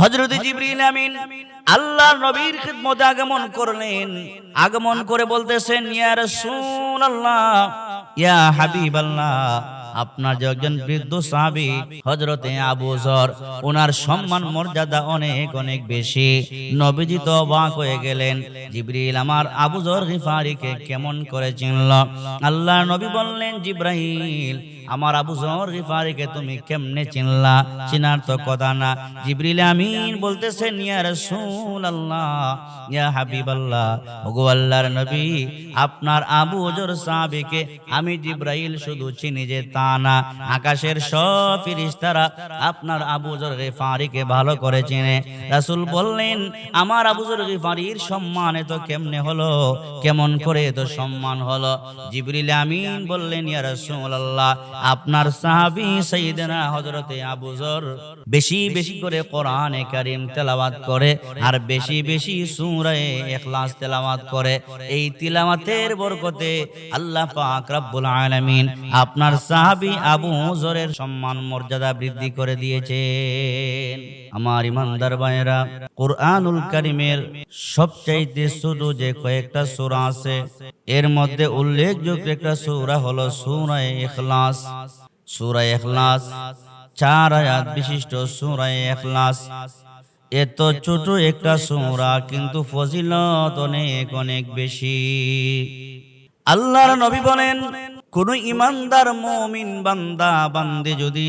হজরত জিবরিল আমিন আল্লাহ নবীর খিদমতে আগমন করলেন। আগমন করে বলতেছেন, ইয়া রাসূলুল্লাহ, ইয়া হাবিবাল্লাহ, আপনার যে একজন বৃদ্ধ সাহাবী হযরতে আবু যর, ওনার সম্মান মর্যাদা অনেক অনেক বেশি। নবীজি তো অবাক হয়ে গেলেন। জিবরিল আমার আবু যর গিফারিকে কেমন করে চিনল? আল্লাহ নবী বললেন জিব্রাহিল আমার আবু জর গিফারিকে তুমি কেমনে চিনলা? চিনার তো কথা না। জিবরিল আমিন বলতেছেন, ইয়া রাসূলুল্লাহ, ইয়া হাবিবাল্লাহ, ওগো আল্লাহর নবী, আপনার আবু জর সাহাবীকে আমি জিব্রাইল শুধু চিনি যে তা না। আকাশের সব ফেরেশতারা আপনার আবু জর গিফারিকে ভালো করে চিনে। রাসূল বললেন, আমার আবু জর গিফারির সম্মান এত কেমনে হলো? কেমন করে এত সম্মান হলো? জিবরিল আমিন বললেন, ইয়া রাসূলুল্লাহ আপনার সাহাবী সাইয়েদনা হযরতে আবু যর বেশি বেশি করে কোরআনে কারীম তেলাওয়াত করে আর বেশি বেশি সূরা ইখলাস তেলাওয়াত করে। এই তিলাওয়াতের বরকতে আল্লাহ পাক রব্বুল আলামিন আপনার সাহাবি আবু যরের সম্মান মর্যাদা বৃদ্ধি করে দিয়েছেন। আমার ইমানদার ভাইয়েরা, কোরআনুল কারীমের সবচাইতে শুধু যে কয়েকটা সূরা আছে এর মধ্যে উল্লেখযোগ্য একটা সূরা হলো সূরা ইখলাস। সূরা ইখলাস, চার আয়াত বিশিষ্ট সূরা ইখলাস। এত ছোট একটা সূরা, কিন্তু ফজিলত অনেক অনেক বেশি। আল্লাহর নবী বলেন, কোন ইমানদার মুমিন বান্দা, বান্দে যদি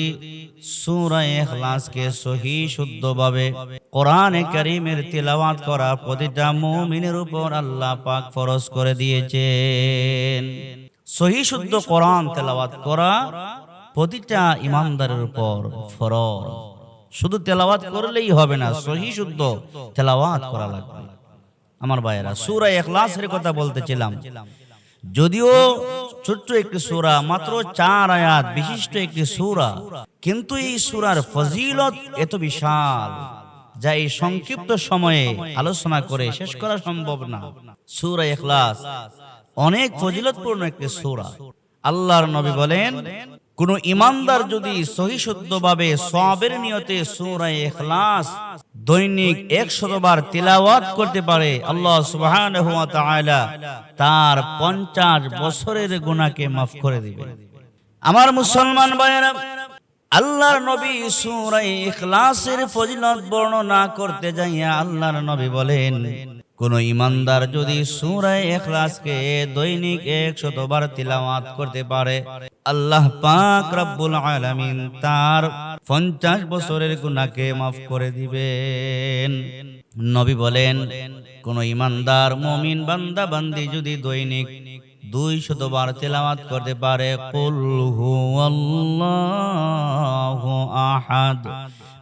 সূরা ইখলাসকে সহি শুদ্ধভাবে কোরআনে কারীমের তিলাওয়াত করা প্রতিটা উপর করে তেলাওয়াত করা প্রতিটা ইমানদারের উপর ফরজ। শুধু তেলাওয়াত করলেই হবে না, সহি শুদ্ধ তেলাওয়াত করা লাগবে। আমার ভাইয়েরা, সূরা ইখলাসের কথা বলতেছিলাম যদিও ছোট্ট একটি সুরা, মাত্র চার আয়াত বিশিষ্ট একটি সুরা, কিন্তু এই সুরার ফজিলত এত বিশাল যা এই সংক্ষিপ্ত সময়ে আলোচনা করে শেষ করা সম্ভব না। সুরা এখলাস অনেক ফজিলতপূর্ণ একটি সুরা। আল্লাহর নবী বলেন কোন ইমানদার যদি সহি শুদ্ধভাবে সবের নিয়তে সূরা ইখলাস দৈনিক একশতবার তিলাওয়াত করতে পারে, আল্লাহ তাআলা তার 50 বছরের গুনাহকে মাফ করে দিবে। আমার মুসলমান ভাইয়েরা, আল্লাহর নবী সূরা ইখলাসের ফজিলত বর্ণনা করতে যাইয়া আল্লাহর নবী বলেন, কোন ইমানদার যদি সূরা ইখলাসকে দৈনিক 100 বার তিলাওয়াত করতে পারে আল্লাহ পাক রব্বুল আলামিন তার 50 বছরের গুনাহকে মাফ করে দিবেন। নবী বলেন, কোন ইমানদার, মুমিন বান্দা, বান্দি যদি দৈনিক দুই শতবার তেলাওয়াত করতে পারে, কুল হুয়াল্লাহু আহাদ।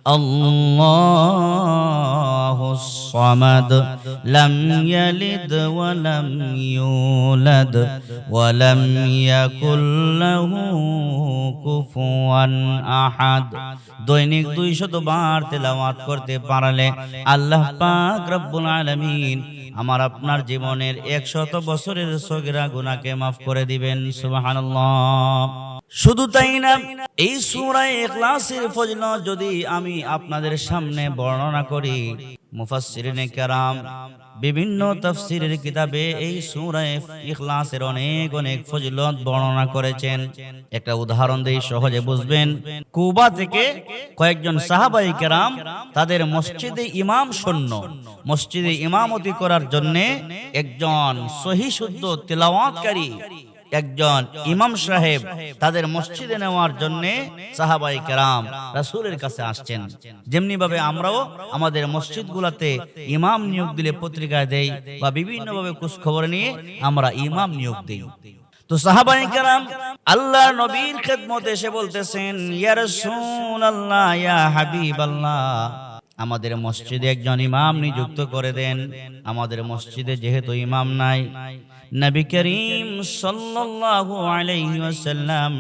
الله الصمد لم يلد ولم يولد ولم يكن له كفوا أحد দৈনিক দুই বার তেলাওয়াত করতে পারলে আল্লাহ পাক রব্বুল আলামিন আমার আপনার জীবনের একশত বছরের সগিরা গুনাহকে মাফ করে দিবেন সুবহানাল্লাহ শুধু তাই না, এই সূরায়ে ইখলাসের ফজিলত যদি আমি আপনাদের সামনে বর্ণনা করি, মুফাসসিরিনে কেরাম বিভিন্ন তাফসীরের কিতাবে এই সূরায়ে ইখলাসের অনেক অনেক ফজিলত বর্ণনা করেছেন। একটা উদাহরণ দিয়ে সহজে বুঝবেন, কুবা থেকে কয়েকজন সাহাবাই কেরাম তাদের মসজিদে ইমাম শূন্য, মসজিদে ইমামতি করার জন্য একজন সহি শুদ্ধ তেলাওয়াতকারী একজন ইমাম সাহেব তাদের মসজিদে নেওয়ার জন্য সাহাবাই কেরাম রাসূলের কাছে আসছেন। যেমনি ভাবে আমরাও আমাদের মসজিদগুলোতে ইমাম নিয়োগ দিলে পত্রিকায় দেই বা বিভিন্ন ভাবে খোঁজ খবর নিয়ে আমরা ইমাম নিয়োগ দিই। তো সাহাবাই কেরাম আল্লাহ নবীর খেদমতে এসে বলতেছেন ইয়া আল্লাহ ইয়া হাবিবাল্লাহ। আমাদের মসজিদে একজন ইমাম নিযুক্ত করে দেন। আমাদের মসজিদে যেহেতু ইমাম নাই, নবী করিম সাল্লাল্লাহু আলাইহি ওয়াসাল্লাম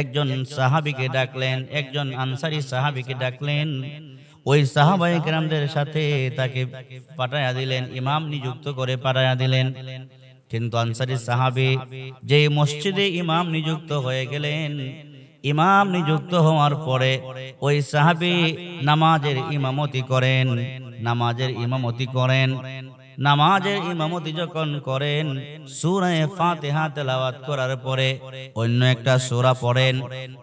একজন সাহাবীকে ডাকলেন, একজন আনসারি সাহাবীকে ডাকলেন। ওই সাহাবায়ে কেরামদের সাথে তাকে পাঠায়া দিলেন, ইমাম নিযুক্ত করে পাঠায়া দিলেন। কিন্তু আনসারি সাহাবী যে মসজিদে ইমাম নিযুক্ত হয়ে গেলেন ইমাম নিযুক্ত হওয়ার পরে ওই সাহাবি নামাজের ইমামতি করেন, নামাজের ইমামতি করেন। নামাজের ইমামতি যখন করেন, সূরায়ে ফাতিহা তেলাওয়াত করার পরে অন্য একটা সূরা পড়েন।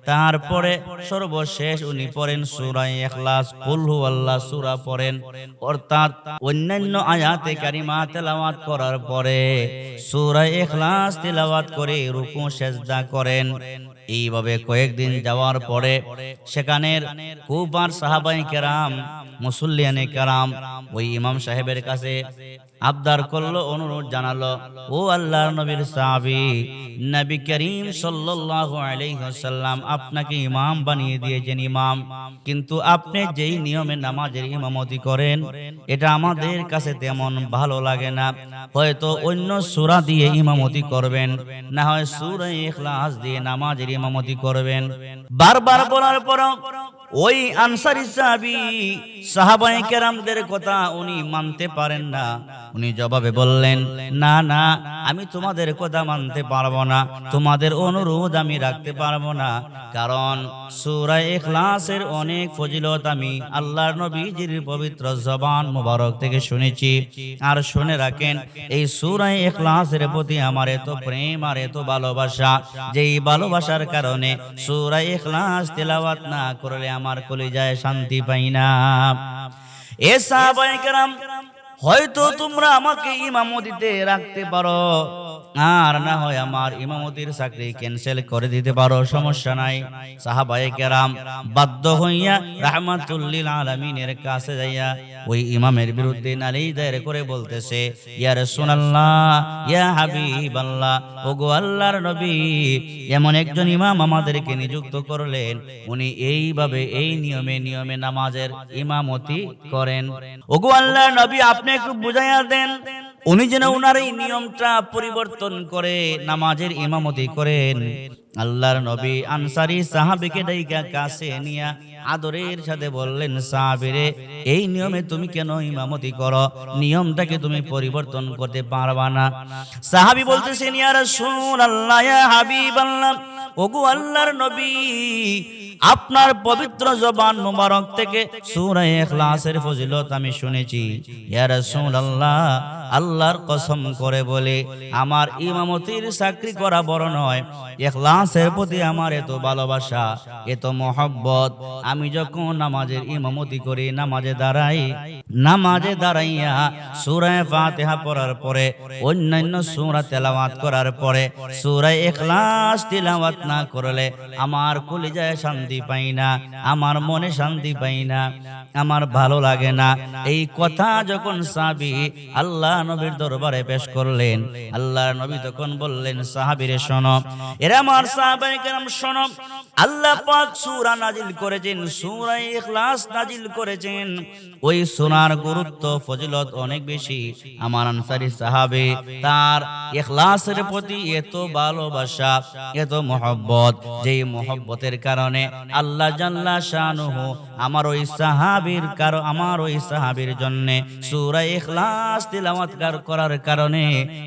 তারপরে সর্বশেষ উনি পড়েন সূরায়ে ইখলাস, কুল হুয়াল্লাহ সূরা পড়েন। অর্থাৎ অন্যান্য আয়াতে কারিমা তেলাওয়াত করার পরে সূরায়ে ইখলাস তেলাওয়াত করে রুকু, সেজদা করেন। এইভাবে কয়েকদিন যাওয়ার পরে সেখানের কুবার সাহাবাই কেরাম মুসল্লিয়ানে কেরাম, ওই ইমাম সাহেবের কাছে আবদার করল, অনুরোধ জানালো, ও আল্লাহর নবীর সাহাবী, নবী করিম সাল্লাল্লাহু আলাইহি ওয়াসাল্লাম আপনাকে ইমাম বানিয়ে দিয়েছেন ইমাম। কিন্তু আপনি যেই নিয়মে নামাজের ইমামতি করেন, এটা আমাদের কাছে তেমন ভালো লাগে না। হয়তো অন্য সূরা দিয়ে ইমামতি করবেন, না হয় সূরা ইখলাস দিয়ে নামাজের ইমামতি করবেন। বারবার বলার পর ওই আনসারি সাহাবী সাহাবায়ে কেরামদের কথা উনি মানতে পারেন না। উনি জবাবে বললেন, না না, আমি তোমাদের কথা মানতে পারব না। তোমাদের অনুরোধ আমি রাখতে পারব না। কারণ সূরা ইখলাসের অনেক ফজিলত আমি আল্লাহর নবীজির পবিত্র জবান মোবারক থেকে শুনেছি। আর শুনে রাখেন, এই সূরা ইখলাসের প্রতি আমার এত প্রেম আর এত ভালোবাসা। যেই ভালোবাসার কারণে সূরা ইখলাস তেলাওয়াত না করলে আমার কলিজায় শান্তি পাই না। এ সাহাবায়ে কেরাম হয়তো তোমরা আমাকে ইমামতিতে রাখতে পারো। আর না হয় আমার ইমামতির চাকরি ক্যান্সেল করে দিতে পারো, সমস্যা নাই। সাহাবায়ে কেরাম বাধ্য হইয়া রাহমাতুল্লিল আলামিনের কাছে যাইয়া ওই ইমামের বিরুদ্ধে নালিশ দায়ের করে বলতেছে, ইয়া রাসূলুল্লাহ, ইয়া হাবিবাল্লাহ, ওগো আল্লাহর নবী, এমন একজন ইমাম আমাদেরকে নিযুক্ত করলেন, উনি এইভাবে এই নিয়মে নিয়মে নামাজের ইমামতি করেন। ওগো আল্লাহর নবী, আপনি একটু বুঝাইয়া দেন। উনি যেন উনার এই নিয়মটা পরিবর্তন করে, নামাজের ইমামতি করেন। আল্লাহর নবী আনসারি সাহাবিকে ডাইকা কাছে নিয়া আদরের সাথে বললেন, সাহাবিরে, এই নিয়মে তুমি কেন ইমামতি করো? নিয়মটাকে তুমি পরিবর্তন করতে পারবা না। সাহাবি বলতেছেন ইয়া রাসূলুল্লাহ ইয়া হাবিবাল্লাহ, ওগো আল্লাহর নবী আপনার পবিত্র জবান মোবারক থেকে সূরা ইখলাসের ফজিলত আমি শুনেছি। ইয়া রাসূলুল্লাহ, আল্লাহর কসম করে বলে, আমার ইমামতির চাকরি করা বড় নয়। ইখলাসের প্রতি আমার এত ভালোবাসা, এত মহব্বত। আমি যখন নামাজের ইমামতি করি, নামাজে দাঁড়াই, নামাজে দাঁড়াইয়া সূরা ফাতিহা পড়ার পরে, অন্যান্য সূরা তেলাওয়াত করার পরে, সূরা ইখলাস তেলাওয়াত না করলে আমার কলিজায় শান্তি পাই না আমার মনে শান্তি পাই না। আমার ভালো লাগে না। এই কথা যখন সাবি আল্লাহ নবীর দরবারে পেশ করলেন। আল্লাহর নবী তখন বললেন সাহাবীরে শোনো। এরা আমার সাহাবায়ে কেরাম শোনো। আল্লাহ পাক সূরা নাজিল করেছেন সূরা ইখলাস নাজিল করেছেন। ওই সূরার গুরুত্ব ফজিলত অনেক বেশি। আমার আনসারী সাহাবে তার ইখলাসের প্রতি এত ভালোবাসা এত মহব্বত যেই মহব্বতের কারণে আল্লাহ জাল্লা শানুহু আমার ওই সাহাবীর কারও আমার ওই সাহাবীর জন্য সূরা ইখলাস তিলাওয়াত কার- করার কারণে,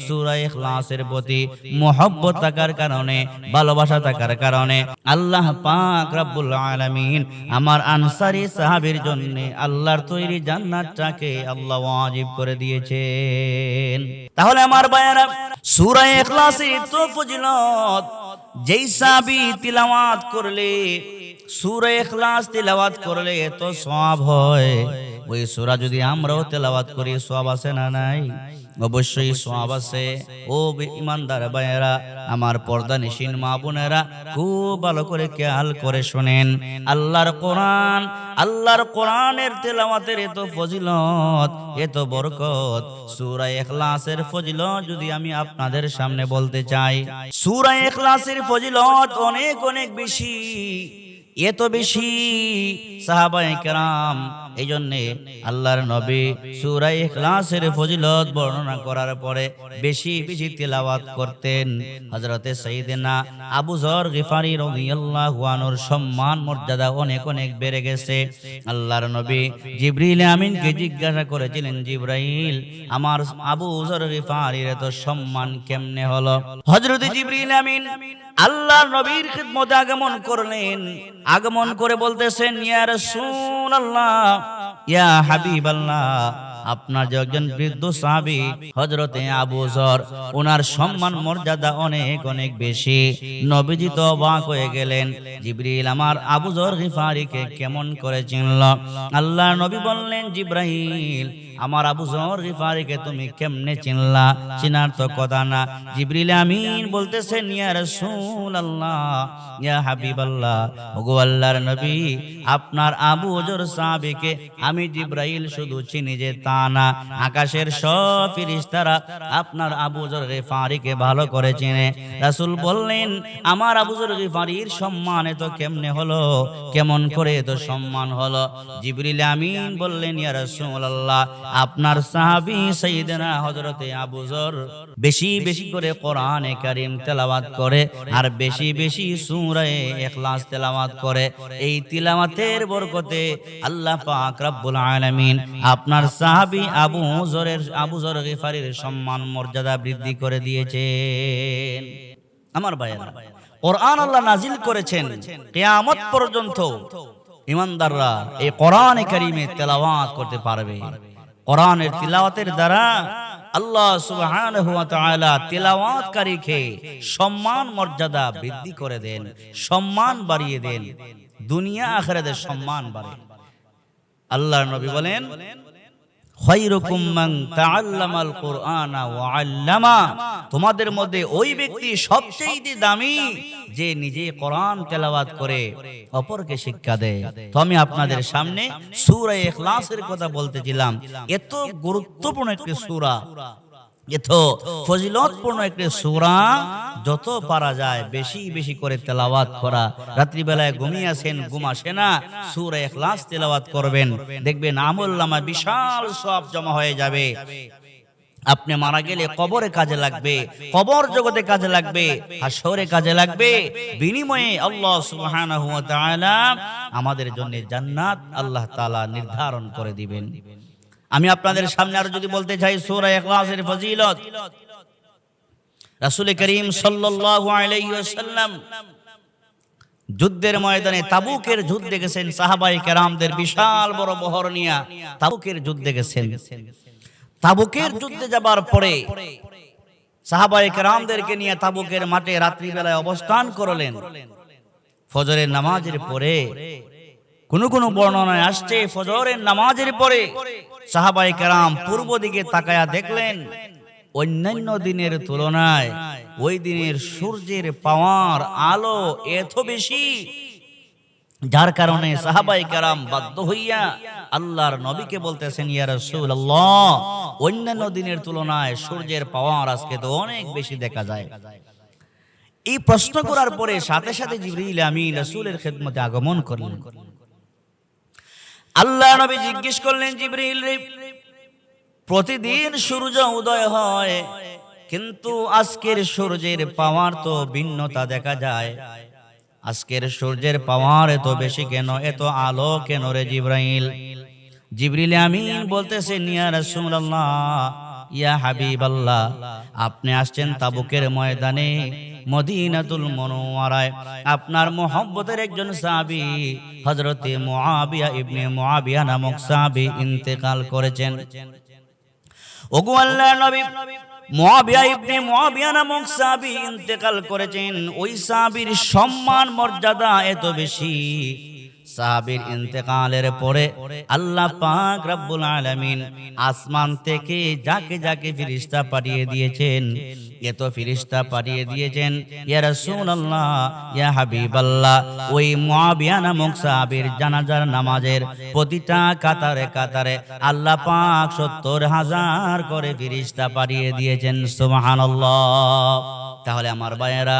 সূরা ইখলাসের প্রতি মহব্বত থাকার কারণে, ভালোবাসা থাকার কারণে আল্লাহ পাক রব্বুল আলামিন আমার আনসারী সাহাবীর জন্য আল্লাহর তৈরি জান্নাতটাকে আল্লাহ ওয়াজিব করে দিয়েছেন। তাহলে আমার ভাইয়েরা, সূরা ইখলাসের তো ফজিলত যেই সাহাবী তিলাওয়াত করলে সূরা ইখলাস তিলাওয়াত করলে এত সওয়াব হয়। ওই সূরা যদি আমরাও তেলাওয়াত করি, সওয়াব আছে না নাই? অবশ্যই সওয়াব আছে। ও ইমানদার ভাইয়েরা, আমার পর্দা নিশিন মা বোনেরা, খুব ভালো করে খেয়াল করে শুনেন। আল্লাহর কোরআন, আল্লাহর কোরআনের তেলাওয়াতের এত ফজিলত, এত বরকত। সূরা ইখলাসের ফজিলত যদি আমি আপনাদের সামনে বলতে চাই, সূরা ইখলাসের ফজিলত অনেক অনেক বেশি। এত বেশি সাহাবাই কেরাম। এই জন্যে আল্লাহর নবী সুরাই ইখলাসের ফজিলত বর্ণনা করার পরে বেশি বেশি তেলাওয়াত করতেন। হযরতে সাইয়েদনা আবু যর গিফারি রাদিয়াল্লাহু আনহুর সম্মান, মর্যাদা অনেক অনেক বেড়ে গেছে। আল্লাহর নবী জিবরিল আমিনকে জিজ্ঞাসা করেছিলেন, জিব্রাইল, আমার আবু যর গিফারির এত সম্মান কেমনে হলো? হযরতে জিবরিল আমিন আল্লাহর নবীর খিদমতে আগমন করলেন। আগমন করে বলতেছেন, ইয়া রাসূলুল্লাহ, ইয়া হাবিবাল্লাহ। আপনার যে একজন বৃদ্ধ সাহাবী, হযরতে আবু যর, ওনার সম্মান, মর্যাদা অনেক অনেক বেশি। নবীজি তো অবাক হয়ে গেলেন। জিবরিল আমার আবু যর গিফারিকে কেমন করে চিনল? আল্লাহ নবী বললেন জিব্রাহিল আমার আবু জর গিফারিকে তুমি কেমনে চিনলা? চিনার তো কথা না। জিবরিল আমিন বলতেছেন, ইয়া রাসূলুল্লাহ, ইয়া হাবিবাল্লাহ, ওগো আল্লাহর নবী, আপনার আবু জর সাহাবীকে আমি জিব্রাইল শুধু চিনি যে তা না। আকাশের সব ফেরেশতারা আপনার আবু জর গিফারিকে ভালো করে চিনে। রাসূল বললেন, আমার আবু জর গিফারির সম্মান এত কেমনে হলো? কেমন করে এত সম্মান হলো? জিবরিল আমিন বললেন, ইয়া রাসূলুল্লাহ আপনার সাহাবী সাইয়েদনা হযরতে আবু যর বেশি বেশি করে কোরআনে কারীম তেলাওয়াত করে আর বেশি বেশি সূরা ইখলাস তেলাওয়াত করে। এই তিলাওয়াতের বরকতে আল্লাহ পাক রব্বুল আলামিন আপনার সাহাবী আবু যরের, আবু যর গিফারির সম্মান, মর্যাদা বৃদ্ধি করে দিয়েছেন। আমার ভাইয়েরা, কোরআন আল্লাহ নাজিল করেছেন কিয়ামত পর্যন্ত। ইমানদাররা এই কোরআনে কারীমে তেলাওয়াত করতে পারবে। কোরআনের তিলাওয়াতের দ্বারা আল্লাহ সুবহান তিলাওয়াতকারীকে সম্মান মর্যাদা বৃদ্ধি করে দেন, সম্মান বাড়িয়ে দেন, দুনিয়া আখেরাদের সম্মান বাড়ে। আল্লাহর নবী বলেন তোমাদের মধ্যে ওই ব্যক্তি সবচেয়ে দামি যে নিজে কোরআন তেলাওয়াত করে অপরকে শিক্ষা দেয়। তো আমি আপনাদের সামনে সুরা এখলাসের কথা বলতেছিলাম এত গুরুত্বপূর্ণ একটি সূরা। ফজিলতপূর্ণ একটি সূরা, যত পারা যায় বেশি বেশি করে করা। রাত্রিবেলায় ঘুমিয়ে আসেন সূরা তেলাওয়াত করবেন। দেখবেন আমুল্লামা বিশাল সব জমা হয়ে যাবে। আপনি মারা গেলে কবরে কাজে লাগবে, কবর জগতে কাজে লাগবে আর হাসরে কাজে লাগবে। বিনিময়ে আল্লাহ সুবহানাহু আমাদের জন্য জান্নাত আল্লাহ তাআলা নির্ধারণ করে দিবেন। আমি আপনাদের সামনে আরও যদি বলতে চাই, সূরা ইখলাসের ফজিলত। রাসূল করিম সাল্লাল্লাহু আলাইহি ওয়াসাল্লাম যুদ্ধের ময়দানে তাবুকের যুদ্ধে গেছেন সাহাবাই কেরামদের বিশাল বড় বহর নিয়া তাবুকের যুদ্ধে গেছেন। তাবুকের যুদ্ধে যাবার পরে সাহাবাই কেরামদেরকে নিয়ে তাবুকের মাঠে রাত্রিবেলায় অবস্থান করলেন। ফজরের নামাজের পরে কোন কোন বর্ণনায় আসছে, ফজরের নামাজের পরে সাহাবাই কেরাম পূর্ব দিকে তাকায়া দেখলেন, অন্যান্য দিনের তুলনায় ওই দিনের সূর্যের পাওয়ার আলো এত বেশি, যার কারণে সাহাবাই কারাম বাধ্য হইয়া আল্লাহর নবীকে বলতেছেন, ইয়া রাসূলুল্লাহ, অন্যান্য দিনের তুলনায় সূর্যের পাওয়ার আজকে তো অনেক বেশি দেখা যায়। এই প্রশ্ন করার পরে সাথে সাথে জিবরিল আমিন রাসূলের খেদমতে আগমন করলেন। আল্লাহ নবী জিজ্ঞেস করলেন জিবরিল রে, প্রতিদিন সূর্য উদয় হয়, কিন্তু আজকের সূর্যের পাওয়ার তো ভিন্নতা দেখা যায়। আজকের সূর্যের পাওয়ার এত বেশি কেন, এত আলো কেন রে জিব্রাইল? জিবরিল আমিন বলতেছে ইয়া রাসূলুল্লাহ, ইয়া হাবিবাল্লাহ, আপনি আসছেন তাবুকের ময়দানে মদিনাতুল মনোয়ারায় আপনার মোহাম্মতের একজন সাবি হজরতে মুআবিয়া ইবনে মহাবিয়া নামক সাবি ইন্তেকাল করেছেন। ওগো আল্লাহ নবী ইবনে ইন্তেকাল করেছেন। ওই সাহাবীর সম্মান মর্যাদা এত বেশি। সাহাবীর ইন্তেকালের পরে আল্লাহ পাক রব্বুল আলামিন আসমান থেকে যাকে যাকে ফিরিস্তা পাঠিয়ে দিয়েছেন এত ফিরিস্তা পাঠিয়ে দিয়েছেন, ইয়া রাসূলুল্লাহ, ইয়া হাবিবাল্লাহ, ওই মুআবিয়া নামক সাহাবীর জানাজার নামাজের প্রতিটা কাতারে কাতারে আল্লাহ পাক সত্তর হাজার করে ফিরিস্তা পাঠিয়ে দিয়েছেন, সুবহানাল্লাহ। তাহলে আমার ভাইয়েরা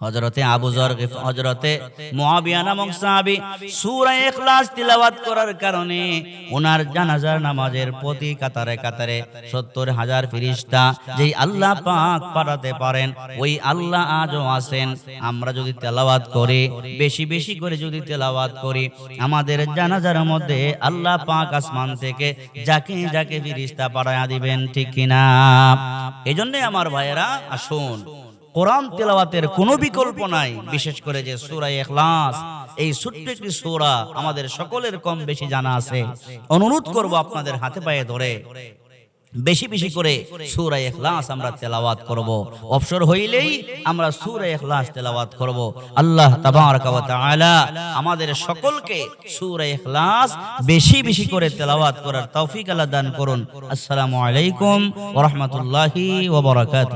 হজরতে আবু জর হজরতে মুয়াবিয়া নামক সাহাবী সূরা ইখলাস তিলাওয়াত করার কারণে ওনার জানাজার নামাজের প্রতি কাতারে কাতারে সত্তর হাজার ফিরিস্তা যেই আল্লাহ পাক পাঠাতে পারেন, ওই আল্লাহ আজও আছেন। আমরা যদি তেলাওয়াত করি, বেশি বেশি করে যদি তেলাওয়াত করি, আমাদের জানাজার মধ্যে আল্লাহ পাক আসমান থেকে যাকে যাকে ফিরিস্তা পাঠায়া দিবেন, ঠিক কিনা? এজন্যই আমার ভাইয়েরা, আসুন কোরআন তেলাওয়াতের কোনো বিকল্প নাই, বিশেষ করে যে সূরা ইখলাস। এই ছোট্ট একটি সূরা আমাদের সকলের কম বেশি জানা আছে। অনুরোধ করব আপনাদের হাতে পায়ে ধরে বেশি বেশি করে সূরা ইখলাস আমরা তেলাওয়াত করব। অবসর হইলেই আমরা সূরা ইখলাস তেলাওয়াত করব। আল্লাহ তাবারাকা ওয়া তাআলা আমাদের সকলকে সূরা ইখলাস বেশি বেশি করে তেলাওয়াত করার তৌফিক আল্লাহ দান করুন। আসসালামু আলাইকুম ওয়া রাহমাতুল্লাহি ওয়া বারাকাতুহু।